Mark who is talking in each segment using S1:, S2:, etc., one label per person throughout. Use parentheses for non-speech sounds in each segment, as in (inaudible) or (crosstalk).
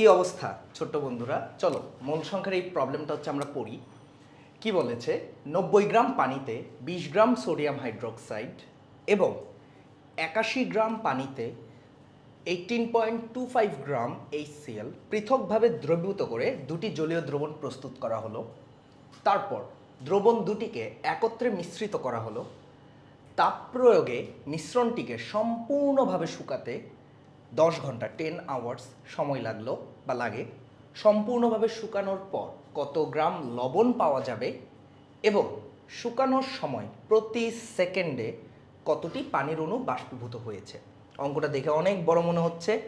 S1: কি অবস্থা, ছোট্ট বন্ধুরা? চলো, মূল সংখ্যার এই প্রবলেমটা হচ্ছে আমরা পড়ি। কি বলেছে? নব্বই গ্রাম পানিতে বিশ গ্রাম সোডিয়াম হাইড্রোক্সাইড এবং একাশি গ্রাম পানিতে eighteen point two five gram HCl পৃথকভাবে দ্রবীভূত করে দুটি জলীয় দ্রবণ প্রস্তুত করা হলো। তারপর দ্রবণ দুটিকে একত্রে মিশ্রিত করা হলো। তাপ প্রয়োগে মিশ্রণটিকে সম্পূর্ণভাবে শুকাতে দশ ঘণ্টা টেন আওয়ার্স সময় লাগল বা লাগে। সম্পূর্ণভাবে শুকানোর পর কত গ্রাম লবণ পাওয়া যাবে এবং শুকানোর সময় প্রতি সেকেন্ডে কতটি পানির অণু বাষ্পীভূত হয়েছে? অঙ্কটা দেখে অনেক বড় মনে হচ্ছে।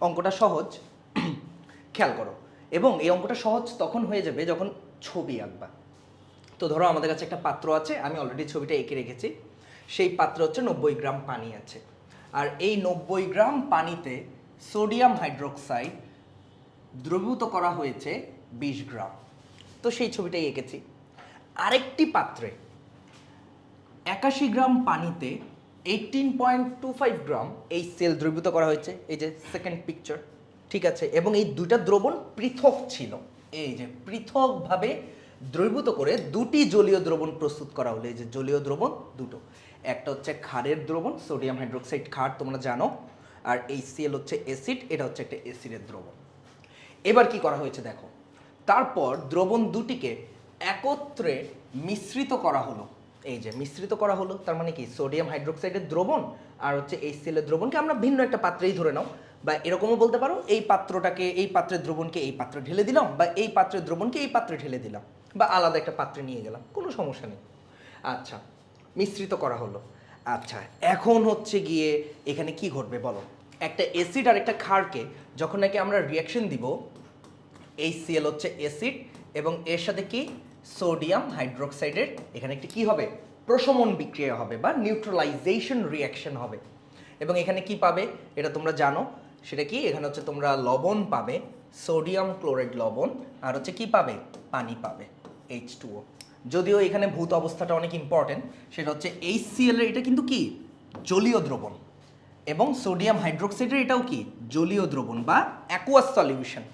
S1: অঙ্কটা সহজ। (clears throat) খেয়াল করো। এবং এই অঙ্কটা সহজ তখন হয়ে যাবে যখন ছবি আঁকবা। তো ধরো আমাদের কাছে একটা পাত্র আছে, আমি অলরেডি ছবিটা এঁকে রেখেছি। সেই পাত্র হচ্ছে নব্বই গ্রাম পানি আছে। আর এই নব্বই গ্রাম পানিতে সোডিয়াম হাইড্রোক্সাইড দ্রবীভূত করা হয়েছে বিশ গ্রাম। তো সেই ছবিটাই এঁকেছি। আরেকটি পাত্রে একাশি গ্রাম পানিতে eighteen point two five gram HCl দ্রবীভূত করা হয়েছে। এই যে সেকেন্ড পিকচার ঠিক আছে? এবং এই দুইটা দ্রবণ পৃথক ছিল। এই যে পৃথকভাবে দ্রবীভূত করে দুটি জলীয় দ্রবণ প্রস্তুত করা হলো। এই যে জলীয় দ্রবণ দুটো। একটা হচ্ছে ক্ষারের দ্রবণ, সোডিয়াম হাইড্রোক্সাইড ক্ষার তোমরা জানো, আর এই সিএল হচ্ছে অ্যাসিড এটা হচ্ছে একটা অ্যাসিডের দ্রবণ। এবার কি করা হয়েছে দেখো, তারপর দ্রবণ দুটিকে একত্রে মিশ্রিত করা হলো। এই যে মিশ্রিত করা হলো, তার মানে কি? সোডিয়াম হাইড্রোক্সাইডের দ্রবণ আর হচ্ছে এই সেলের দ্রবণকে আমরা ভিন্ন একটা পাত্রেই ধরে নাও। বা এরকমও বলতে পারো, এই পাত্রটাকে, এই পাত্রের দ্রবণকে এই পাত্রে ঢেলে দিলাম বা এই পাত্রের দ্রবণকে এই পাত্রে ঢেলে দিলাম বা আলাদা একটা পাত্রে নিয়ে গেলাম, কোনো সমস্যা নেই। আচ্ছা মিশ্রিত করা হলো। আচ্ছা এখন হচ্ছে গিয়ে এখানে কি ঘটবে বলো? একটা অ্যাসিড আর একটা ক্ষারকে যখন নাকি আমরা রিয়াকশন দিব, এই সিএল হচ্ছে অ্যাসিড এবং এর সাথে কি? সোডিয়াম হাইড্রোক্সাইডের এখানে একটি কি হবে? প্রশমন বিক্রিয়া হবে বা নিউট্রালাইজেশন রিয়াকশন হবে। এবং এখানে কি পাবে? এটা তোমরা জানো। সেটা কি? এখানে হচ্ছে তোমরা লবণ পাবে সোডিয়াম ক্লোরাইড লবণ, আর হচ্ছে কি পাবে? পানি পাবে এইচ টুও যদিও এখানে ভূত অবস্থাটা অনেক ইম্পর্টেন্ট সেটা হচ্ছে এইচ সিএল এটা কিন্তু কি? জলীয় দ্রবণ। এবং সোডিয়াম হাইড্রোক্সাইডের এটাও কি? জলীয় দ্রবণ বা অ্যাকুয়াস সলিউশন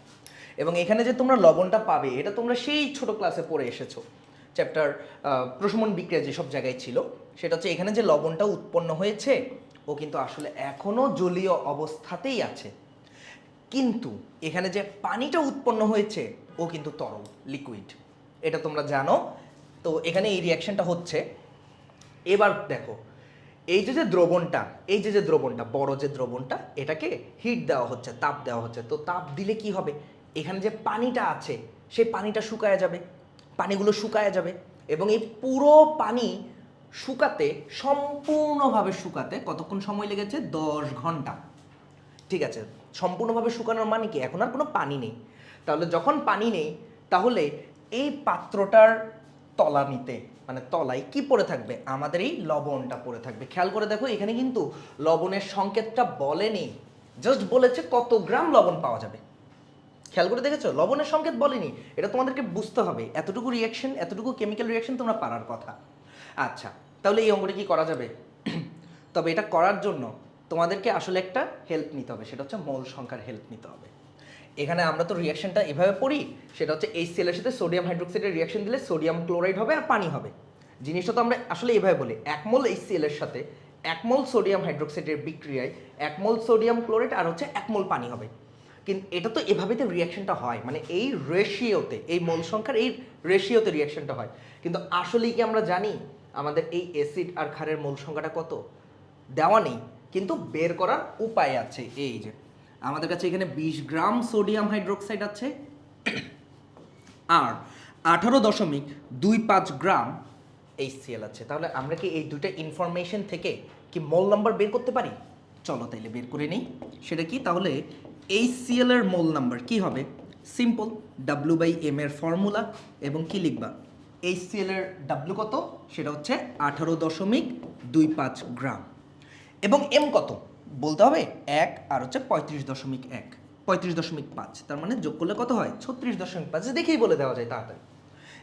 S1: এবং এখানে যে তোমরা লবণটা পাবে, এটা তোমরা সেই ছোট ক্লাসে পড়ে এসেছ। চ্যাপ্টার প্রশমন বিক্রিয়া যেসব জায়গায় ছিল, সেটা হচ্ছে এখানে যে লবণটা উৎপন্ন হয়েছে, ও কিন্তু আসলে এখনও জলীয় অবস্থাতেই আছে। কিন্তু এখানে যে পানিটা উৎপন্ন হয়েছে, ও কিন্তু তরল লিকুইড এটা তোমরা জানো তো এখানে এই রিয়াকশনটা হচ্ছে। এবার দেখো, এই যে যে দ্রবণটা, এই যে যে দ্রবণটা, বড় যে দ্রবণটা, এটাকে হিট দেওয়া হচ্ছে, তাপ দেওয়া হচ্ছে। তো তাপ দিলে কি হবে? এখানে যে পানিটা আছে, সেই পানিটা শুকায় যাবে। পানিগুলো শুকায় যাবে এবং এই পুরো পানি শুকাতে, সম্পূর্ণভাবে শুকাতে কতক্ষণ সময় লেগেছে? দশ ঘণ্টা। ঠিক আছে? সম্পূর্ণভাবে শুকানোর মানে কি? এখন আর কোনো পানি নেই। তাহলে যখন পানি নেই, তাহলে এই পাত্রটার তলানিতে মানে তলায় কি পড়ে থাকবে? আমাদের এই লবণটা পড়ে থাকবে। খেয়াল করে দেখো, এখানে কিন্তু লবণের সংকেতটা বলেনি। জাস্ট বলেছে কত গ্রাম লবণ পাওয়া যাবে। খেয়াল করে দেখেছ? লবণের সংকেত বলেনি। এটা তোমাদেরকে বুঝতে হবে। এতটুকু রিয়াকশন এতটুকু কেমিক্যাল রিয়াকশন তোমরা পারার কথা। আচ্ছা তাহলে এই অঙ্কটা কি করা যাবে? তবে এটা করার জন্য তোমাদেরকে আসলে একটা হেল্প নিতে হবে। সেটা হচ্ছে মোল সংখ্যার হেল্প নিতে হবে। এখানে আমরা তো রিয়াকশনটা এভাবে পড়ি, সেটা হচ্ছে এই সেলের সাথে সোডিয়াম হাইড্রোক্সাইডের রিয়াকশন দিলে সোডিয়াম ক্লোরাইড হবে আর পানি হবে। জিনিসটা তো আমরা আসলে এভাবে বলি একমল এই সেলের সাথে একমল সোডিয়াম হাইড্রোক্সাইডের বিক্রিয়ায় একমল সোডিয়াম ক্লোরাইড আর হচ্ছে একমল পানি হবে। কিন্তু এটা তো এভাবেই তো রিয়াকশনটা হয় মানে এই রেশিওতে এই মোল সংখ্যার এই রেশিওতে রিয়াকশনটা হয়। কিন্তু আসলেই কি আমরা জানি, আমাদের এই অ্যাসিড আর ক্ষারের মোল সংখ্যাটা কত? দেওয়া নেই, কিন্তু বের করার উপায় আছে, এই যে। আমাদের কাছে এখানে বিশ গ্রাম সোডিয়াম হাইড্রোক্সাইড আছে। আর আঠারো দশমিক দুই পাঁচ গ্রাম এইচসিএল আছে। তাহলে আমরা কি এই দুইটা ইনফরমেশন থেকে কি মোল নাম্বার বের করতে পারি? চলো তাইলে বের করে নিই। সেটা কি? তাহলে এইচসিএল এর মোল নাম্বার কি হবে? সিম্পল ডাব্লু বাই এম এর ফর্মুলা এবং কি লিখবা? এইচসিএল এর ডাব্লু কত? সেটা হচ্ছে আঠারো দশমিক দুই পাঁচ গ্রাম। এবং এম কত? বলতে হবে এক আর হচ্ছে পঁয়ত্রিশ দশমিক এক। পঁয়ত্রিশ দশমিক পাঁচ, তার মানে যোগ করলে কত হয়? ছত্রিশ দশমিক পাঁচ দেখেই বলে দেওয়া যায় তাড়াতাড়ি।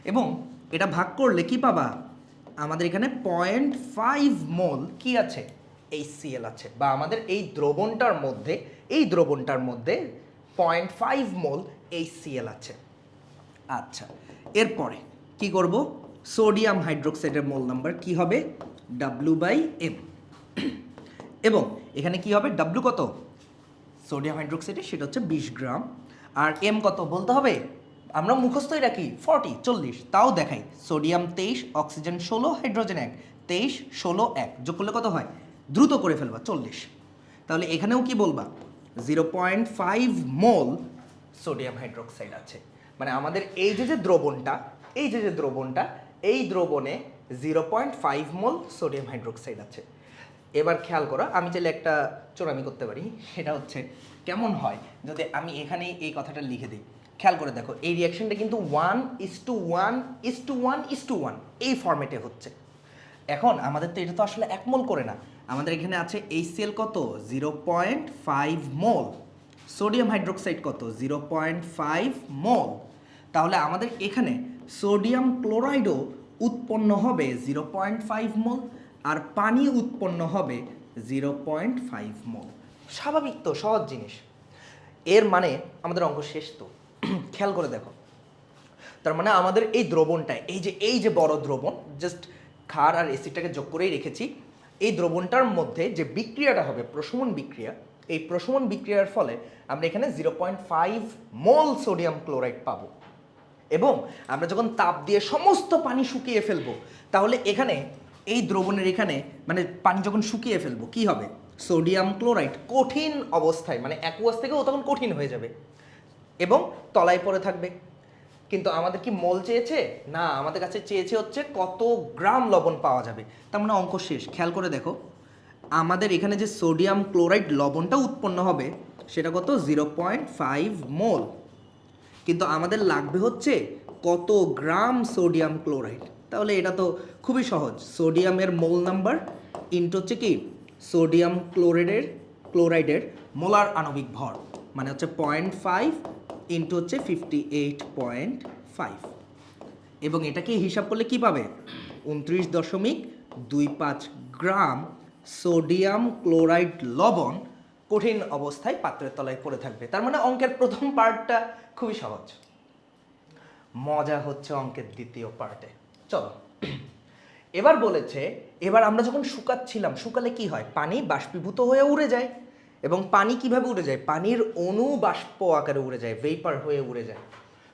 S1: এবং এটা ভাগ করলে কি পাবা? আমাদের এখানে পয়েন্ট ফাইভ মোল কি আছে? এই সিএল আছে। বা আমাদের এই দ্রবণটার মধ্যে, এই দ্রবণটার মধ্যে পয়েন্ট ফাইভ মোল এই সিএল আছে। আচ্ছা এরপরে কি করব? সোডিয়াম হাইড্রোক্সাইডের মোল নাম্বার কি হবে? ডাব্লু বাই এম এবং এখানে কি হবে? ডাব্লু কত? সোডিয়াম হাইড্রোক্সাইডে সেটা হচ্ছে বিশ গ্রাম। আর এম কত? বলতে হবে, আমরা মুখস্থই রাখি ফর্টি চল্লিশ। তাও দেখাই সোডিয়াম তেইশ অক্সিজেন ষোলো হাইড্রোজেন এক। তেইশ, ষোলো, এক। যোগ করলে কত হয়? দ্রুত করে ফেলবা, চল্লিশ। তাহলে এখানেও কি বলবা? Zero point five mole sodium hydroxide আছে। মানে আমাদের এই যে যে দ্রবণটা, এই যে যে দ্রবণটা, এই দ্রবণে zero point five mole sodium hydroxide আছে। এবার খেয়াল করো, আমি চাইলে একটা চোরামি করতে পারি। সেটা হচ্ছে, কেমন হয় যদি আমি এখানে এই কথাটা লিখে দিই? খেয়াল করে দেখো, এই রিয়াকশনটা কিন্তু one is to two one is to two one is to ফর্মেটে হচ্ছে। এখন আমাদের তো এটা তো আসলে এক মোল করে না। আমাদের এখানে আছে এইচসিএল কত? Zero point five mole. Sodium hydroxide কত? Zero point five mole. তাহলে আমাদের এখানে সোডিয়াম ক্লোরাইডও উৎপন্ন হবে জিরো পয়েন্ট ফাইভ মোল। আর পানি উৎপন্ন হবে জিরো পয়েন্ট ফাইভ মোল। স্বাভাবিক তো, সহজ জিনিস। এর মানে আমাদের অঙ্ক শেষ তো। (clears throat) খেয়াল করে দেখো। তার মানে আমাদের এই দ্রবণটা এই যে এই যে বড় দ্রবণ জাস্ট ক্ষার আর এসিডটাকে যোগ করেই রেখেছি, এই দ্রবণটার মধ্যে যে বিক্রিয়াটা হবে, প্রশমন বিক্রিয়া, এই প্রশমন বিক্রিয়ার ফলে আমরা এখানে zero point five mole sodium chloride পাবো। এবং আমরা যখন তাপ দিয়ে সমস্ত পানি শুকিয়ে ফেলব, তাহলে এখানে এই দ্রবণের এখানে মানে পানি যখন শুকিয়ে ফেলব, কি হবে? সোডিয়াম ক্লোরাইড কঠিন অবস্থায় মানে অ্যাকুয়াস থেকেও তখন কঠিন হয়ে যাবে এবং তলায় পড়ে থাকবে। কিন্তু আমাদের কি মোল চেয়েছে? না, আমাদের কাছে চেয়েছে হচ্ছে কত গ্রাম লবণ পাওয়া যাবে। তার মানে অঙ্ক শেষ। খেয়াল করে দেখো, আমাদের এখানে যে সোডিয়াম ক্লোরাইড লবণটা উৎপন্ন হবে, সেটা কত? Zero point five mole. কিন্তু আমাদের লাগবে হচ্ছে কত গ্রাম সোডিয়াম ক্লোরাইড? তাহলে এটা তো খুবই সহজ। সোডিয়ামের মোল নাম্বার ইন্টু হচ্ছে কি? সোডিয়াম ক্লোরাইডের ক্লোরাইডের মোলার আণবিক ভর। মানে হচ্ছে পয়েন্ট ফাইভ ইন্টু হচ্ছে ফিফটি এইট পয়েন্ট ফাইভ। এবং এটাকে হিসাব করলে কি পাবে? উনত্রিশ দশমিক দুই পাঁচ গ্রাম সোডিয়াম ক্লোরাইড লবণ কঠিন অবস্থায় পাত্রের তলায় পড়ে থাকবে। তার মানে অঙ্কের প্রথম পার্টটা খুবই সহজ। মজা হচ্ছে অঙ্কের দ্বিতীয় পার্টে চলো। এবার বলেছে, এবার আমরা যখন শুকাচ্ছিলাম, শুকালে কি হয়? পানি বাষ্পীভূত হয়ে উড়ে যায়। এবং পানি কীভাবে উড়ে যায়? পানির অণু বাষ্প আকারে উড়ে যায় ভেপার হয়ে উড়ে যায়।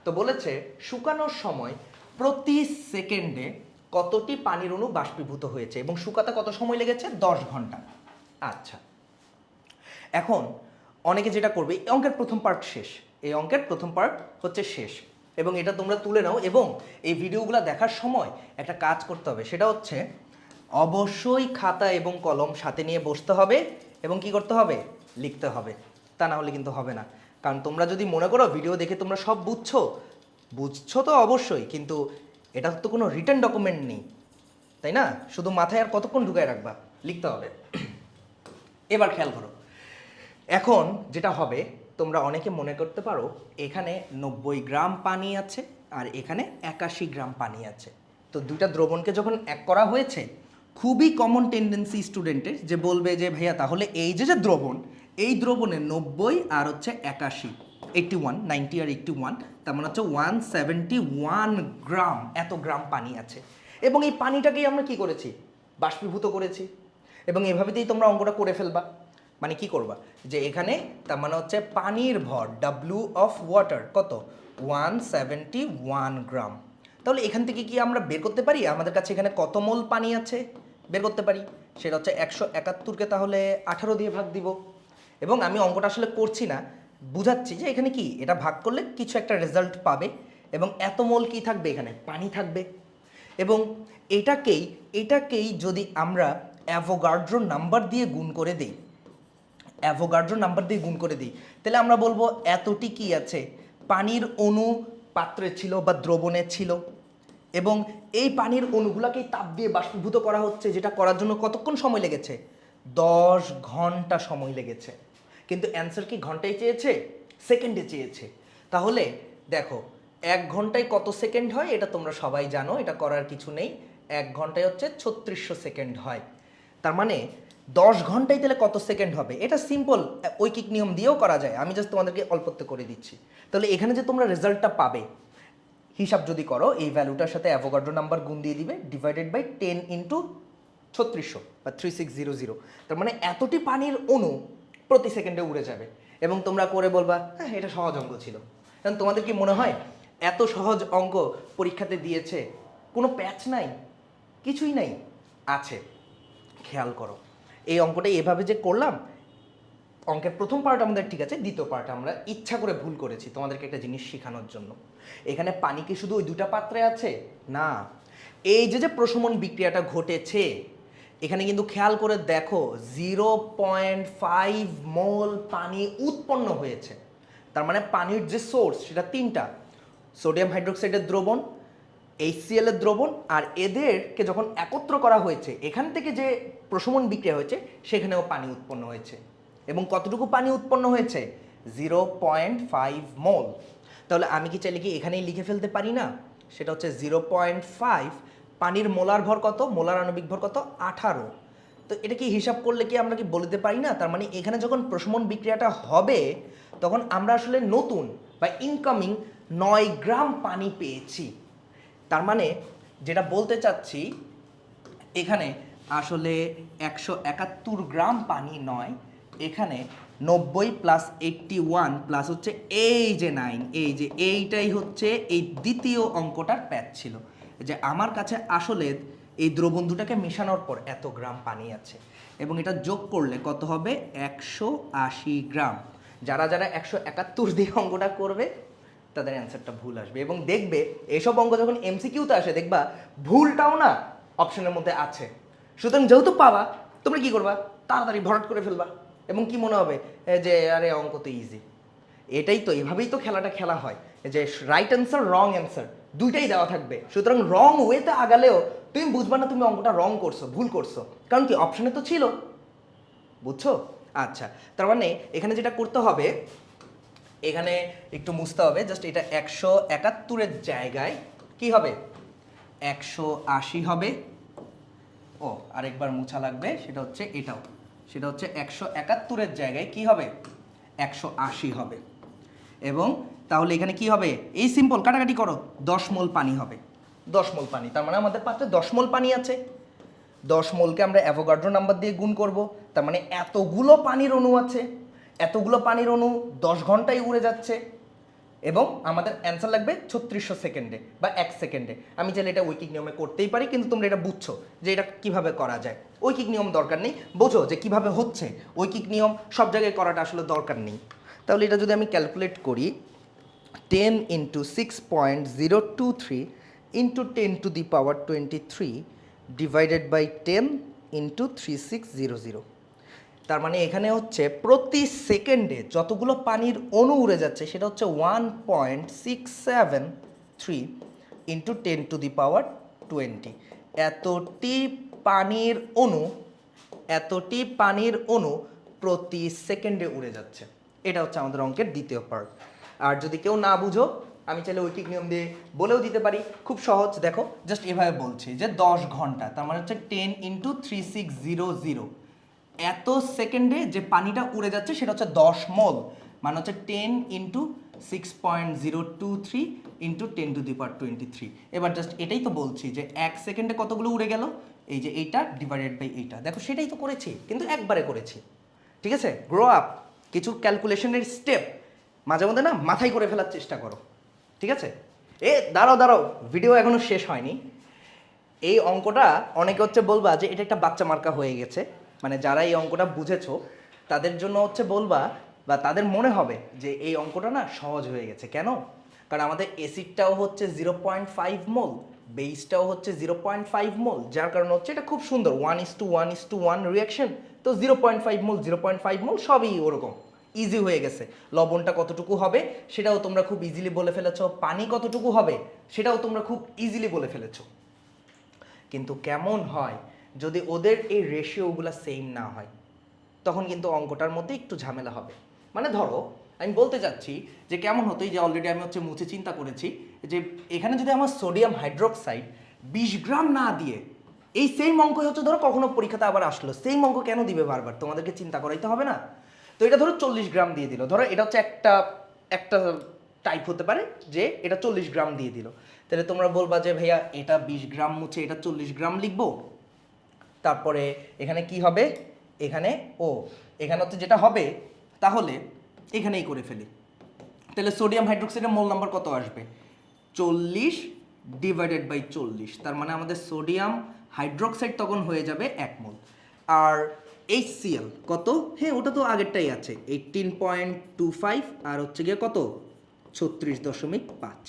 S1: তো বলেছে, শুকানোর সময় প্রতি সেকেন্ডে কতটি পানির অণু বাষ্পীভূত হয়েছে? এবং শুকাতে কত সময় লেগেছে? দশ ঘণ্টা। আচ্ছা। এখন অনেকে যেটা করবে, এই অঙ্কের প্রথম পার্ট শেষ। এই অঙ্কের প্রথম পার্ট হচ্ছে শেষ। এবং এটা তোমরা তুলে নাও এবং এই ভিডিওগুলো দেখার সময় একটা কাজ করতে হবে। সেটা হচ্ছে অবশ্যই খাতা এবং কলম সাথে নিয়ে বসতে হবে এবং কি করতে হবে? লিখতে হবে। তা না হলে কিন্তু হবে না। কারণ তোমরা যদি মনে করো ভিডিও দেখে তোমরা সব বুঝছ বুঝছ তো অবশ্যই, কিন্তু এটা তো কোনো রিটার্ন ডকুমেন্ট নেই, তাই না? শুধু মাথায় আর কতক্ষণ ঢুকায় রাখবা? লিখতে হবে। এবার খেয়াল করো। এখন যেটা হবে তোমরা অনেকে মনে করতে পারো, এখানে নব্বই গ্রাম পানি আছে আর এখানে একাশি গ্রাম পানি আছে। তো দুইটা দ্রবণকে যখন এক করা হয়েছে, খুবই কমন টেন্ডেন্সি স্টুডেন্টের যে বলবে যে, ভাইয়া, তাহলে এই যে যে দ্রবণ, এই দ্রবণে নব্বই আর হচ্ছে একাশি এইটটি ওয়ান নাইনটি আর এইটটি ওয়ান তার মানে হচ্ছে ওয়ান সেভেন্টি ওয়ান গ্রাম, এত গ্রাম পানি আছে। এবং এই পানিটাকেই আমরা কি করেছি? বাষ্পীভূত করেছি। এবং এভাবেতেই তোমরা অঙ্কটা করে ফেলবা। মানে কি করবা? যে এখানে তার মানে হচ্ছে পানির ভর ডাব্লু অফ ওয়াটার কত? ওয়ান সেভেন্টি ওয়ান গ্রাম তাহলে এখান থেকে কি আমরা বের করতে পারি? আমাদের কাছে এখানে কত মোল পানি আছে? বের করতে পারি। সেটা হচ্ছে একশো একাত্তরকে তাহলে আঠারো দিয়ে ভাগ দিব। এবং আমি অঙ্কটা আসলে করছি না, বুঝাচ্ছি যে এখানে কি? এটা ভাগ করলে কিছু একটা রেজাল্ট পাবে। এবং এত মোল কি থাকবে এখানে? পানি থাকবে। এবং এটাকেই এটাকেই যদি আমরা অ্যাভোগার্ড্রো নাম্বার দিয়ে গুণ করে দিই অ্যাভোগাড্রো নাম্বার দিয়ে গুণ করে দিই। তাহলে আমরা বলব এতটি কি আছে? পানির অণু পাত্রে ছিল বা দ্রবণে ছিল এবং এই পানির অণুগুলোকেই তাপ দিয়ে বাষ্পীভূত করা হচ্ছে, যেটা করার জন্য কতক্ষণ সময় লেগেছে? দশ ঘণ্টা সময় লেগেছে। কিন্তু অ্যান্সার কি ঘন্টায় চেয়েছে? সেকেন্ডে চেয়েছে। তাহলে দেখো, এক ঘন্টায় কত সেকেন্ড হয় এটা তোমরা সবাই জানো, এটা করার কিছু নেই। এক ঘন্টায় হচ্ছে ছত্রিশশো সেকেন্ড হয়। তার মানে দশ ঘন্টায় তাহলে কত সেকেন্ড হবে? এটা সিম্পল ঐকিক নিয়ম দিয়েও করা যায়। আমি জাস্ট তোমাদেরকে অল্পত্ব করে দিচ্ছি। তাহলে এখানে যে তোমরা রেজাল্টটা পাবে, হিসাব যদি করো, এই ভ্যালুটার সাথে অ্যাভোগাড্রো নাম্বার গুণ দিয়ে দিবে ডিভাইডেড বাই টেন ইন্টু ছত্রিশশো বা থ্রি সিক্স জিরো জিরো তার মানে এতটি পানির অণু প্রতি সেকেন্ডে উড়ে যাবে। এবং তোমরা করে বলবা হ্যাঁ এটা সহজ অঙ্ক ছিল। কারণ তোমাদের কি মনে হয়, এত সহজ অঙ্ক পরীক্ষাতে দিয়েছে, কোনো প্যাচ নাই, কিছুই নাই, আছে। খেয়াল করো। এই অঙ্কটা এভাবে যে করলাম, অঙ্কের প্রথম পার্ট আমাদের ঠিক আছে, দ্বিতীয় পার্ট আমরা ইচ্ছা করে ভুল করেছি তোমাদেরকে একটা জিনিস শেখানোর জন্য। এখানে পানি কি শুধু ওই দুটা পাত্রে আছে? না। এই যে যে প্রশমন বিক্রিয়াটা ঘটেছে, এখানে কিন্তু খেয়াল করে দেখো জিরো পয়েন্ট ফাইভ মোল পানি উৎপন্ন হয়েছে। তার মানে পানির যে সোর্স সেটা তিনটা। সোডিয়াম হাইড্রোক্সাইডের দ্রবণ এইচসিএল এর দ্রবণ আর এদেরকে যখন একত্র করা হয়েছে, এখান থেকে যে প্রশমন বিক্রিয়া হয়েছে, সেখানেও পানি উৎপন্ন হয়েছে। এবং কতটুকু পানি উৎপন্ন হয়েছে? Zero point five mole. তাহলে আমি কি চাইলে কি এখানেই লিখে ফেলতে পারি না? সেটা হচ্ছে জিরো পয়েন্ট ফাইভ, পানির মোলার ভর কত? মোলার আণবিক ভর কত? আঠারো। তো এটা কি হিসাব করলে কি আমরা কি বলতে পারি না? তার মানে এখানে যখন প্রশমন বিক্রিয়াটা হবে, তখন আমরা আসলে নতুন বা ইনকামিং নয় গ্রাম পানি পেয়েছি। তার মানে যেটা বলতে চাচ্ছি, এখানে আসলে একশো একাত্তর গ্রাম পানি নয়, এখানে নব্বই প্লাস এইটটি ওয়ান প্লাস হচ্ছে এই যে নাইন এই যে এইটাই হচ্ছে এই দ্বিতীয় অঙ্কটার প্যাচ ছিল। যে আমার কাছে আসলে এই দ্রবণ দুটাকে মেশানোর পর এত গ্রাম পানি আছে। এবং এটা যোগ করলে কত হবে? একশো আশি গ্রাম। যারা যারা একশো একাত্তর দিয়ে অঙ্কটা করবে তাদের অ্যান্সারটা ভুল আসবে। এবং দেখবে এইসব অঙ্ক যখন এমসিকিউতে আসে, দেখবা ভুলটাও না অপশনের মধ্যে আছে। সুতরাং যেহেতু পাবা, তোমরা কি করবা? তাড়াতাড়ি ভরাট করে ফেলবা। এবং কি মনে হবে? যে, আরে, অঙ্ক তো ইজি এটাই তো, এভাবেই তো খেলাটা খেলা হয়। যে রাইট অ্যান্সার রং অ্যান্সার দুইটাই দেওয়া থাকবে। সুতরাং রং ওয়েতে আগালেও তুমি বুঝবা না তুমি অঙ্কটা রং করছ, ভুল করছ। কারণ কি অপশনে তো ছিল। বুঝছ? আচ্ছা তার মানে এখানে যেটা করতে হবে এখানে একটু মুছতে হবে জাস্ট এটা একশো একাত্তরের জায়গায়, কি হবে? একশো আশি হবে। ও, আরেকবার মুছা লাগবে, সেটা হচ্ছে এটাও। সেটা হচ্ছে একশো একাত্তরের জায়গায় কি হবে? একশো আশি হবে। এবং তাহলে এখানে কি হবে? এই সিম্পল কাটাকাটি করো, দশ মোল পানি হবে। দশ মোল পানি, তার মানে আমাদের পাত্রে দশ মোল পানি আছে। দশ মোলকে আমরা অ্যাভোগাড্রো নাম্বার দিয়ে গুণ করব, তার মানে এতগুলো পানির অণু আছে। এতগুলো পানির অণু দশ ঘন্টায় উড়ে যাচ্ছে এবং আমাদের অ্যান্সার লাগবে ছত্রিশশো সেকেন্ডে বা এক সেকেন্ডে আমি চাইলে এটা ঐকিক নিয়মে করতেই পারি, কিন্তু তোমরা এটা বুঝছ যে এটা কীভাবে করা যায়। ঐকিক নিয়ম দরকার নেই, বোঝো যে কীভাবে হচ্ছে। ঐকিক নিয়ম সব জায়গায় করাটা আসলে দরকার নেই। তাহলে এটা যদি আমি ক্যালকুলেট করি ten into six point zero two three into ten to the power twenty three divided by ten into three six zero zero তার মানে এখানে হচ্ছে প্রতি সেকেন্ডে যতগুলো পানির অণু উড়ে যাচ্ছে, সেটা হচ্ছে one point six seven three into ten to the power twenty এতটি পানির অণু, এতটি পানির অণু প্রতি সেকেন্ডে উড়ে যাচ্ছে। এটা হচ্ছে আমাদের অঙ্কের দ্বিতীয় পার্ট আর যদি কেউ না বুঝো, আমি চাইলে ঐকিক নিয়ম দিয়ে বলেও দিতে পারি। খুব সহজ, দেখো জাস্ট এভাবে বলছি যে দশ ঘণ্টা, তার মানে হচ্ছে ten into three six zero zero এত সেকেন্ডে যে পানিটা উড়ে যাচ্ছে সেটা হচ্ছে দশ মোল। মানে হচ্ছে ten into six point zero two three into ten to the power twenty three এবার জাস্ট এটাই তো বলছি যে এক সেকেন্ডে কতগুলো উড়ে গেল? এই যে এইটা ডিভাইডেড বাই এইটা। দেখো সেটাই তো করেছি, কিন্তু একবারে করেছি। ঠিক আছে? গ্রো আপ কিছু ক্যালকুলেশনের স্টেপ মাঝে মধ্যে না মাথায় করে ফেলার চেষ্টা করো। ঠিক আছে? এ, দাঁড়াও দাঁড়াও। ভিডিও এখনও শেষ হয়নি। এই অঙ্কটা অনেকে হচ্ছে বলবা যে এটা একটা বাচ্চা মার্কা হয়ে গেছে। মানে যারা এই অঙ্কটা বুঝেছ, তাদের জন্য হচ্ছে বলবা বা তাদের মনে হবে যে এই অঙ্কটা না সহজ হয়ে গেছে। কেন? কারণ আমাদের এসিডটাও হচ্ছে জিরো পয়েন্ট ফাইভ মোল বেসটাও হচ্ছে জিরো পয়েন্ট ফাইভ মোল যার কারণে হচ্ছে এটা খুব সুন্দর। One is two one is two one reaction তো zero point five mole zero point five mole সবই ওরকম ইজি হয়ে গেছে। লবণটা কতটুকু হবে সেটাও তোমরা খুব ইজিলি বলে ফেলেছো। পানি কতটুকু হবে সেটাও তোমরা খুব ইজিলি বলে ফেলেছো। কিন্তু কেমন হয় যদি ওদের এই রেশিওগুলো সেম না হয়, তখন কিন্তু অঙ্কটার মধ্যে একটু ঝামেলা হবে। মানে ধরো, আমি বলতে চাচ্ছি যে কেমন হতো যে অলরেডি আমি হচ্ছে মুছে চিন্তা করেছি যে এখানে যদি আমার সোডিয়াম হাইড্রোক্সাইড বিশ গ্রাম না দিয়ে, এই সেম অঙ্ক হচ্ছে ধরো কখনো পরীক্ষাতে আবার আসলো সেম অঙ্ক কেন দিবে বারবার? তোমাদেরকে চিন্তা করাইতে হবে না? তো এটা ধরো চল্লিশ গ্রাম দিয়ে দিল। ধরো এটা হচ্ছে একটা একটা টাইপ হতে পারে যে এটা চল্লিশ গ্রাম দিয়ে দিল। তাহলে তোমরা বলবা যে ভাইয়া এটা বিশ গ্রাম মুছে, এটা চল্লিশ গ্রাম লিখব? তারপরে এখানে কি হবে? এখানে ও এখানে হচ্ছে যেটা হবে, তাহলে এখানেই করে ফেলি। তাহলে সোডিয়াম হাইড্রোক্সাইডের মোল নাম্বার কত আসবে? চল্লিশ ডিভাইডেড বাই চল্লিশ। তার মানে আমাদের সোডিয়াম হাইড্রোক্সাইড তখন হয়ে যাবে এক মোল আর এইচসিএল কত? হ্যাঁ ওটা তো আগেরটাই আছে। এইটিন পয়েন্ট টু ফাইভ আর হচ্ছে গিয়ে কত? ছত্রিশ দশমিক পাঁচ।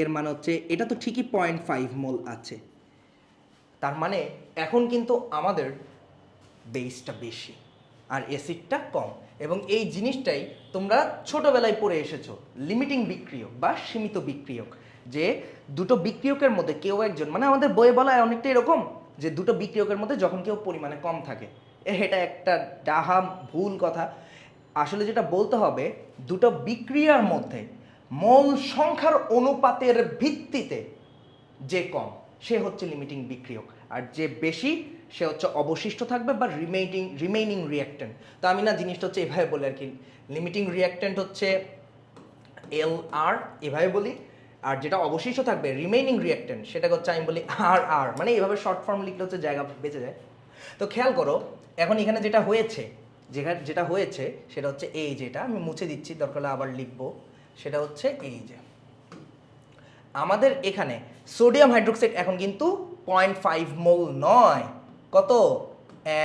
S1: এর মানে হচ্ছে, এটা তো ঠিকই পয়েন্ট ফাইভ মোল আছে। তার মানে এখন কিন্তু আমাদের বেসটা বেশি আর অ্যাসিডটা কম। এবং এই জিনিসটাই তোমরা ছোটোবেলায় পড়ে এসেছ লিমিটিং বিক্রিয়ক বা সীমিত বিক্রিয়ক। যে দুটো বিক্রিয়কের মধ্যে কেউ একজন মানে আমাদের বইয়ে বলায় অনেকটা এরকম, যে দুটো বিক্রিয়কের মধ্যে যখন কেউ পরিমাণে কম থাকে। এটা একটা ডাহা ভুল কথা। আসলে যেটা বলতে হবে, দুটো বিক্রিয়ার মধ্যে মোল সংখ্যার অনুপাতের ভিত্তিতে যে কম সে হচ্ছে লিমিটিং বিক্রিয়ক। আর যে বেশি, সে হচ্ছে অবশিষ্ট থাকবে বা রিমেইনিং রিমেইনিং রিয়াক্টেন্ট তো আমি না জিনিসটা হচ্ছে এভাবে বলি আর কি। লিমিটিং রিয়াক্টেন্ট হচ্ছে এল আর এভাবে বলি। আর যেটা অবশিষ্ট থাকবে রিমেইনিং রিয়াক্টেন্ট সেটাকে হচ্ছে আমি বলি আর আর মানে এভাবে শর্ট ফর্ম লিখলে হচ্ছে জায়গা বেঁচে যায়। তো খেয়াল করো, এখন এখানে যেটা হয়েছে, যেখানে, যেটা হয়েছে, সেটা হচ্ছে এই যেটা আমি মুছে দিচ্ছি, দরকার হলে আবার লিখব। সেটা হচ্ছে এই যে। আমাদের এখানে সোডিয়াম হাইড্রোক্সাইড এখন কিন্তু পয়েন্ট ফাইভ মোল নয়। কত?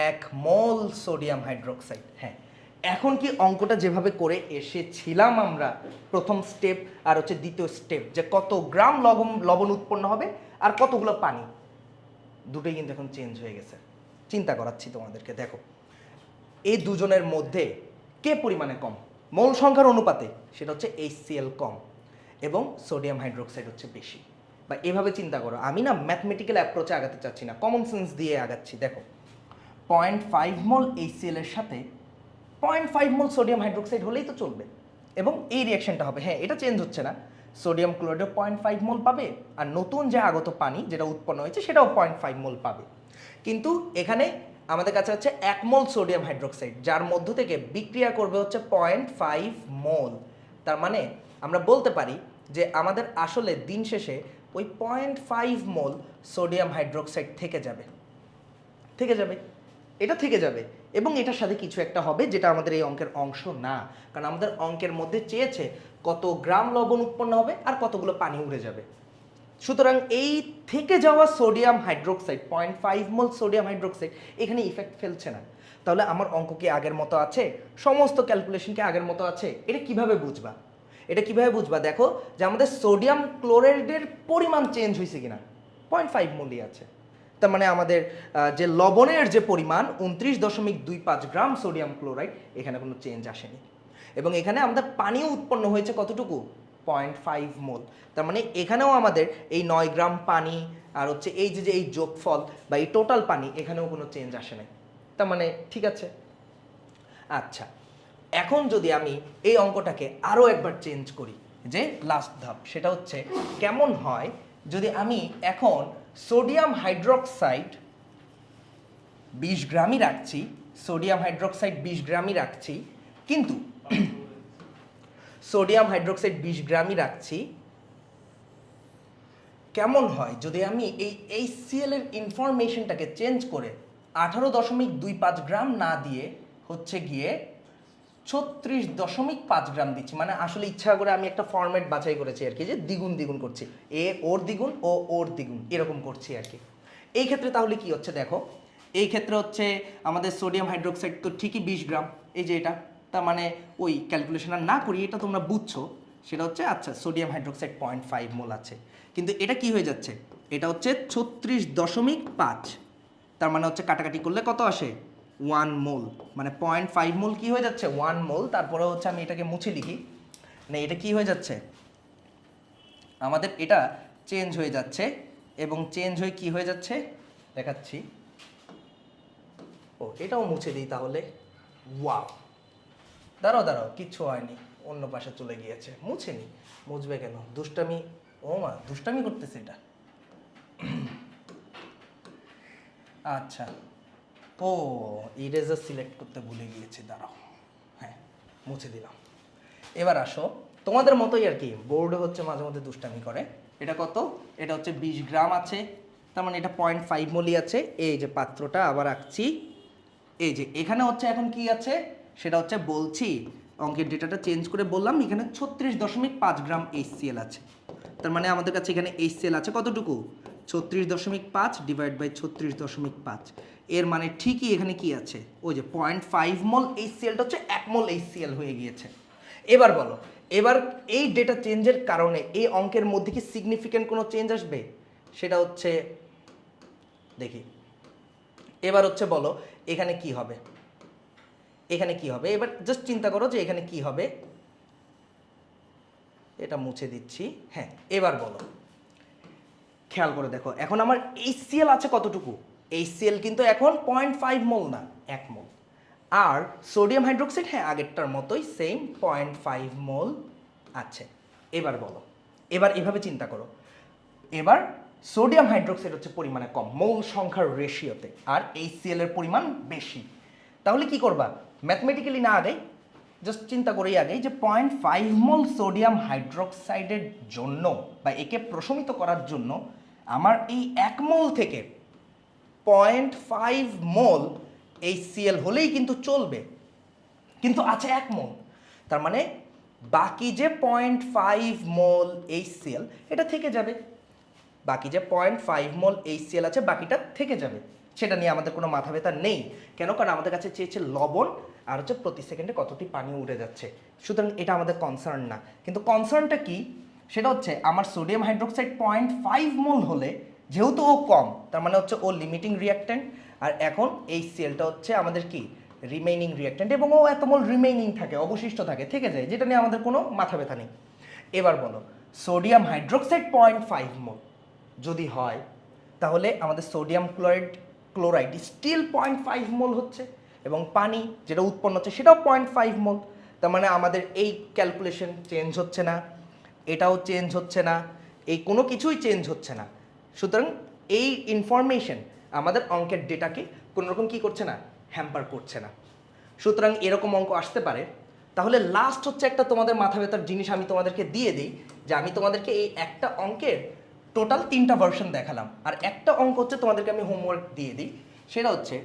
S1: এক মোল সোডিয়াম হাইড্রোক্সাইড। হ্যাঁ এখন কি অঙ্কটা যেভাবে করে এসেছিলাম আমরা প্রথম স্টেপ আর হচ্ছে দ্বিতীয় স্টেপ, যে কত গ্রাম লবণ লবণ উৎপন্ন হবে আর কতগুলো পানি? দুটোই কিন্তু এখন চেঞ্জ হয়ে গেছে। চিন্তা করাচ্ছি তোমাদেরকে, দেখো। এই দুজনের মধ্যে কে পরিমাণে কম? মোল সংখ্যার অনুপাতে, সেটা হচ্ছে এইচসিএল কম। এবং সোডিয়াম হাইড্রোক্সাইড হচ্ছে বেশি। বা এভাবে চিন্তা করো, আমি না ম্যাথমেটিক্যাল অ্যাপ্রোচে আগাতে চাচ্ছি না কমন সেন্স দিয়ে আগাচ্ছি, দেখো। পয়েন্ট ফাইভ মল এইচসিএল সাথে point five mole sodium hydroxide হলেই তো চলবে। এবং এই রিয়াকশনটা হবে। হ্যাঁ এটা চেঞ্জ হচ্ছে না। সোডিয়াম ক্লোরাইডও পয়েন্ট ফাইভ মোল পাবে, আর নতুন যে আগত পানি যেটা উৎপন্ন হয়েছে, সেটাও পয়েন্ট ফাইভ মোল পাবে। কিন্তু এখানে আমাদের কাছে হচ্ছে এক মোল সোডিয়াম হাইড্রোক্সাইড যার মধ্য থেকে বিক্রিয়া করবে হচ্ছে পয়েন্ট ফাইভ মোল তার মানে আমরা বলতে পারি যে আমাদের আসলে দিন শেষে ওই point five mole sodium hydroxide থেকে যাবে। থেকে যাবে। এটা থেকে যাবে এবং এটার সাথে কিছু একটা হবে যেটা আমাদের এই অঙ্কের অংশ না। কারণ আমাদের অঙ্কের মধ্যে চেয়েছে কত গ্রাম লবণ উৎপন্ন হবে আর কতগুলো পানি উড়ে যাবে। সুতরাং এই থেকে যাওয়া sodium hydroxide point five mole sodium hydroxide এখানে ইফেক্ট ফেলছে না। তাহলে আমার অঙ্ক কি আগের মতো আছে? সমস্ত ক্যালকুলেশন কি আগের মতো আছে? এটা কীভাবে বুঝবা? এটা কীভাবে বুঝবা? দেখো যে আমাদের সোডিয়াম ক্লোরাইডের পরিমাণ চেঞ্জ হয়েছে কিনা? পয়েন্ট ফাইভ মোলই আছে। তার মানে আমাদের যে লবণের যে পরিমাণ, উনত্রিশ দশমিক দুই পাঁচ গ্রাম সোডিয়াম ক্লোরাইড, এখানে কোনো চেঞ্জ আসেনি। এবং এখানে আমাদের পানিও উৎপন্ন হয়েছে কতটুকু? Point five mole. তার মানে এখানেও আমাদের এই নয় গ্রাম পানি, আর হচ্ছে এই যে যে এই যোগফল বা এই টোটাল পানি, এখানেও কোনো চেঞ্জ আসে নাই। তার মানে ঠিক আছে? আচ্ছা। এখন যদি আমি এই অঙ্কটাকে আরও একবার চেঞ্জ করি, যে লাস্ট ধাপ, সেটা হচ্ছে কেমন হয় যদি আমি এখন সোডিয়াম হাইড্রোক্সাইড বিশ গ্রামই রাখছি সোডিয়াম হাইড্রোক্সাইড বিশ গ্রামই রাখছি, কিন্তু সোডিয়াম হাইড্রোক্সাইড বিশ গ্রামই রাখছি, কেমন হয় যদি আমি এই এই সিএল এর ইনফরমেশনটাকে চেঞ্জ করে আঠারো দশমিক দুই পাঁচ গ্রাম না দিয়ে হচ্ছে গিয়ে ছত্রিশ দশমিক পাঁচ গ্রাম দিচ্ছি। মানে আসলে ইচ্ছা করে আমি একটা ফরম্যাট বাছাই করেছি আর কি, যে দ্বিগুণ দ্বিগুণ করছি। এ ওর দ্বিগুণ, ও ওর দ্বিগুণ, এরকম করছি আর কি। এই ক্ষেত্রে তাহলে কি হচ্ছে দেখো, এই ক্ষেত্রে হচ্ছে আমাদের সোডিয়াম হাইড্রোক্সাইড তো ঠিকই বিশ গ্রাম, এই যে এটা, তার মানে ওই ক্যালকুলেশন আর না করি, এটা তোমরা বুঝছ। সেটা হচ্ছে আচ্ছা sodium hydroxide point five mole আছে। কিন্তু এটা কি হয়ে যাচ্ছে? এটা হচ্ছে ছত্রিশ দশমিক পাঁচ। তার মানে হচ্ছে কাটাকাটি করলে কত আসে? ওয়ান মোল মানে পয়েন্ট ফাইভ মোল কী হয়ে যাচ্ছে? ওয়ান মোল তারপরে হচ্ছে আমি এটাকে মুছে লিখি। মানে এটা কি হয়ে যাচ্ছে? আমাদের এটা চেঞ্জ হয়ে যাচ্ছে। এবং চেঞ্জ হয়ে কি হয়ে যাচ্ছে? দেখাচ্ছি। ও, এটাও মুছে দিই তাহলে। ওয়াও দাঁড়াও দাঁড়াও, কিচ্ছু হয়নি। অন্য পাশে চলে গিয়েছে। মুছে মুছেনি মুছবে কেন? দুষ্টামি, ও মা, দুষ্টামি করতেছে এটা। আচ্ছা। ও ইরেজার সিলেক্ট করতে ভুলে গিয়েছি, দাঁড়াও। হ্যাঁ মুছে দিলাম। এবার আসো, তোমাদের মতোই আর কি বোর্ডে হচ্ছে মাঝে মধ্যে দুষ্টামি করে। এটা কত? এটা হচ্ছে বিশ গ্রাম আছে, তার মানে এটা পয়েন্ট ফাইভ মলি আছে। এই যে পাত্রটা আবার আঁকছি। এই যে, এখানে হচ্ছে এখন কি আছে? সেটা হচ্ছে বলছি, অঙ্কের ডেটাটা চেঞ্জ করে বললাম, এখানে ছত্রিশ দশমিক পাঁচ গ্রাম এইচসিএল আছে। তার মানে আমাদের কাছে এখানে এইচসিএল আছে কতটুকু? ছত্রিশ দশমিক পাঁচ ডিভাইড বাই ছত্রিশ দশমিক পাঁচ। এর মানে ঠিকই এখানে কি আছে? ওই যে পয়েন্ট ফাইভ মল এইচসিএলটা হচ্ছে এক মল এইচসিএল হয়ে গিয়েছে। এবার বলো, এবার এই ডেটা চেঞ্জের কারণে এই অঙ্কের মধ্যে কি সিগনিফিক্যান্ট কোনো চেঞ্জ আসবে? সেটা হচ্ছে, দেখি। এবার হচ্ছে বলো, এখানে কি হবে? এখানে কি হবে? এবার জাস্ট চিন্তা করো যে এখানে কি হবে? এটা মুছে দিচ্ছি। হ্যাঁ এবার বলো। খেয়াল করে দেখো। এখন আমার এইচসিএল আছে কতটুকু? এইচসিএল কিন্তু এখন পয়েন্ট ফাইভ মোল না, এক মোল। আর সোডিয়াম হাইড্রোক্সাইড হ্যাঁ আগেরটার মতোই সেম পয়েন্ট ফাইভ মোল আছে। এবার বলো, এবার এভাবে চিন্তা করো। এবার সোডিয়াম হাইড্রোক্সাইড হচ্ছে পরিমাণে কম, মৌল সংখ্যার রেশিওতে আর এইচসিএল এর পরিমাণ বেশি। তাহলে কি করবা? ম্যাথমেটিক্যালি না আগে জাস্ট চিন্তা করেই আগে যে পয়েন্ট ফাইভ মোল সোডিয়াম হাইড্রোক্সাইডের জন্য বা একে প্রশমিত করার জন্য আমার এই এক মোল থেকে পয়েন্ট ফাইভ মোল এই সিএল হলেই কিন্তু চলবে। কিন্তু আছে এক মোল। তার মানে বাকি যে পয়েন্ট ফাইভ মোল এই সিএল এটা থেকে যাবে। বাকি যে পয়েন্ট ফাইভ মোল এই সিএল আছে, বাকিটা থেকে যাবে। সেটা নিয়ে আমাদের কোনো মাথা ব্যথা নেই। কেন? কারণ আমাদের কাছে চেয়েছে লবণ, আর হচ্ছে প্রতি সেকেন্ডে কতটি পানি উড়ে যাচ্ছে। সুতরাং এটা আমাদের কনসার্ন না। কিন্তু কনসার্নটা কি? সেটা হচ্ছে আমার sodium hydroxide point five mole হলে যেহেতু ও কম, তার মানে হচ্ছে ও লিমিটিং রিয়াক্ট্যান্ট আর এখন এই সেলটা হচ্ছে আমাদের কি? রিমেইনিং রিয়াক্ট্যান্ট এবং ও এত মোল রিমেইনিং থাকে, অবশিষ্ট থাকে, থেকে যায়, যেটা নিয়ে আমাদের কোনো মাথা ব্যথা নেই। এবার বলো sodium hydroxide point five mole যদি হয়, তাহলে আমাদের sodium chloride chloride still point five mole হচ্ছে, এবং পানি যেটা উৎপন্ন হচ্ছে সেটাও পয়েন্ট ফাইভ মোল তার মানে আমাদের এই ক্যালকুলেশন চেঞ্জ হচ্ছে না। এটাও চেঞ্জ হচ্ছে না, এই কোনো কিছুই চেঞ্জ হচ্ছে না। সুতরাং এই ইনফরমেশন আমাদের অঙ্কের ডেটাকে কোনোরকম কী করছে না হ্যাম্পার করছে না। সুতরাং এরকম অঙ্ক আসতে পারে। তাহলে লাস্ট হচ্ছে একটা তোমাদের মাথা ব্যথার জিনিস আমি তোমাদেরকে দিয়ে দিই, যে আমি তোমাদেরকে এই একটা অঙ্কের টোটাল তিনটা ভার্সন দেখালাম। আর একটা অঙ্ক হচ্ছে তোমাদেরকে আমি হোমওয়ার্ক দিয়ে দিই, সেটা হচ্ছে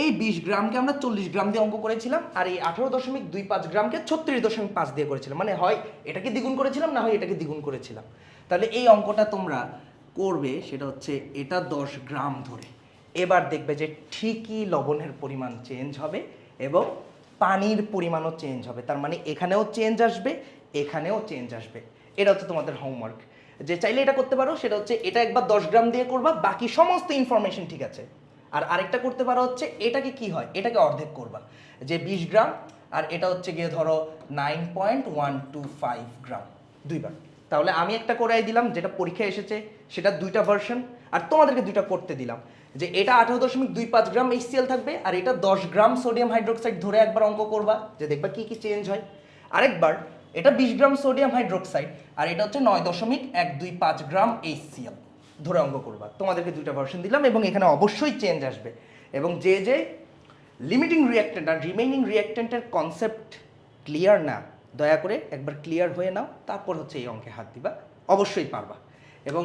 S1: এই বিশ গ্রামকে আমরা চল্লিশ গ্রাম দিয়ে অঙ্ক করেছিলাম, আর এই আঠারো দশমিক দুই পাঁচ গ্রামকে ছত্রিশ দশমিক পাঁচ দিয়ে করেছিলাম। মানে হয় এটাকে দ্বিগুণ করেছিলাম, না হয় এটাকে দ্বিগুণ করেছিলাম। তাহলে এই অঙ্কটা তোমরা করবে, সেটা হচ্ছে এটা দশ গ্রাম ধরে। এবার দেখবে যে ঠিকই লবণের পরিমাণ চেঞ্জ হবে এবং পানির পরিমাণও চেঞ্জ হবে। তার মানে এখানেও চেঞ্জ আসবে, এখানেও চেঞ্জ আসবে। এটা হচ্ছে তোমাদের হোমওয়ার্ক যে চাইলে এটা করতে পারো, সেটা হচ্ছে এটা একবার দশ গ্রাম দিয়ে করবা, বাকি সমস্ত ইনফরমেশন ঠিক আছে। আর আরেকটা করতে পারো হচ্ছে, এটাকে কি হয়? এটাকে অর্ধেক করবা। যে বিশ গ্রাম, আর এটা হচ্ছে গিয়ে ধরো nine point one two five gram, দুইবার। তাহলে আমি একটা করে দিলাম, যেটা পরীক্ষায় এসেছে, সেটা দুইটা ভার্সন আর তোমাদেরকে দুইটা করতে দিলাম। যে এটা আঠারো দশমিক দুই পাঁচ গ্রাম এইচসিএল থাকবে, আর এটা দশ গ্রাম সোডিয়াম হাইড্রোক্সাইড ধরে একবার অঙ্ক করবা, যে দেখবা কি কি চেঞ্জ হয়। আরেকবার, এটা বিশ গ্রাম সোডিয়াম হাইড্রোক্সাইড আর এটা হচ্ছে নয় দশমিক এক দুই পাঁচ গ্রাম এইচসিএল ধরে অঙ্ক করবা। তোমাদেরকে দুইটা ভার্সন দিলাম এবং এখানে অবশ্যই চেঞ্জ আসবে। এবং যে যে লিমিটিং রিয়াক্টেন্ট আর রিমেইনিং রিয়াক্টেন্টের কনসেপ্ট ক্লিয়ার না, দয়া করে একবার ক্লিয়ার হয়ে নাও, তারপর হচ্ছে এই অঙ্কে হাত দিবা। অবশ্যই পারবা। এবং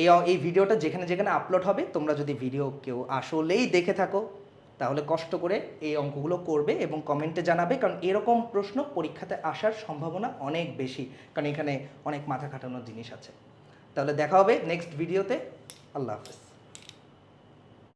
S1: এই এই ভিডিওটা যেখানে যেখানে আপলোড হবে, তোমরা যদি ভিডিও কেউ আসলেই দেখে থাকো, তাহলে কষ্ট করে এই অঙ্কগুলো করবে এবং কমেন্টে জানাবে, কারণ এরকম প্রশ্ন পরীক্ষাতে আসার সম্ভাবনা অনেক বেশি, কারণ এখানে অনেক মাথা খাটানোর জিনিস আছে। তাহলে দেখা হবে নেক্সট ভিডিওতে আল্লাহ হাফেজ।